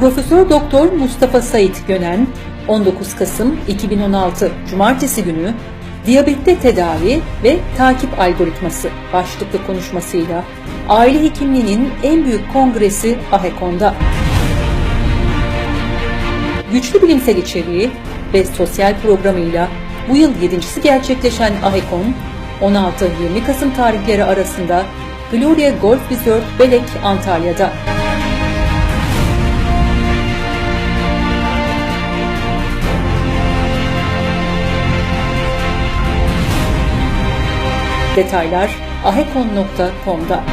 Profesör Doktor Mustafa Sait Gönen 19 Kasım 2016 Cumartesi günü Diyabette tedavi ve takip algoritması başlıklı konuşmasıyla aile hekimliğinin en büyük kongresi AHEKON'da güçlü bilimsel içeriği ve sosyal programıyla bu yıl yedincisi gerçekleşen AHEKON 16-20 Kasım tarihleri arasında Gloria Golf Resort Belek Antalya'da. Detaylar ahekon.com'da.